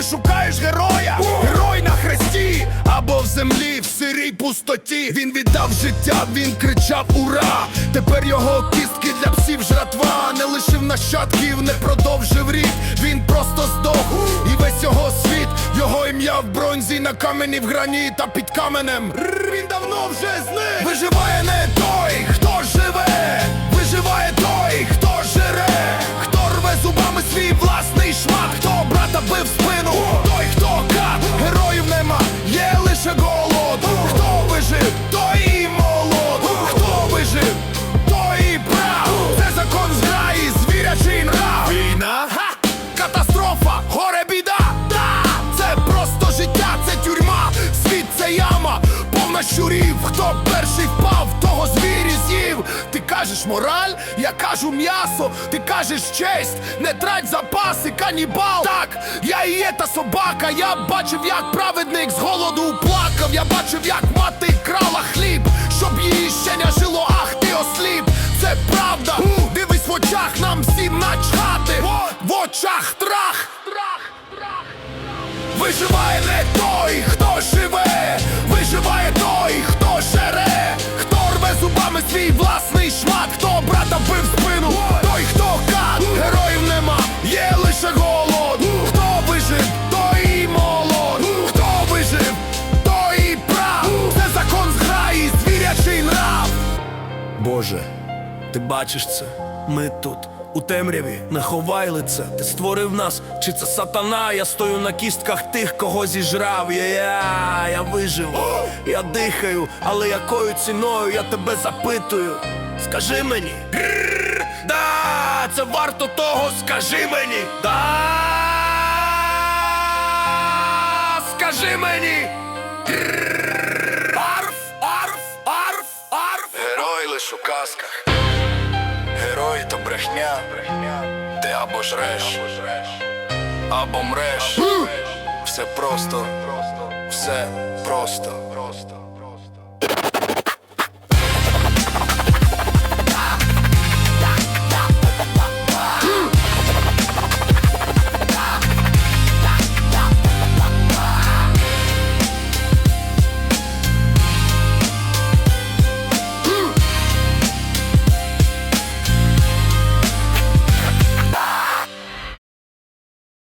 ти шукаєш героя, герой на хресті або в землі, в сирій пустоті. Він віддав життя, він кричав ура! Тепер його кістки для псів жратва, не лишив нащадків, не продовжив рід. Він просто здох, і весь його світ, його ім'я в бронзі на камені в грані та під каменем. Він давно вже зник. Виживає не той, хто живе, виживає той, хто жере, хто рве зубами свій власний шмат, яма, повна щурів. Хто перший впав, того звірі з'їв. Ти кажеш мораль, я кажу м'ясо, ти кажеш честь, не трать запаси, канібал. Так, я і є та собака. Я бачив, як праведник з голоду плакав. Я бачив, як мати крала хліб, Боже, ти бачиш це? Ми тут, у темряві, не ховай лице. Ти створив нас, чи це сатана? Я стою на кістках тих, кого зіжрав. Я, я, я вижив, я дихаю, але якою ціною я тебе запитую? Скажи мені, да, це варто того, скажи мені, да, скажи мені. Казках. Герої то брехня. Ти або жреш, або мреш. Все просто, все просто.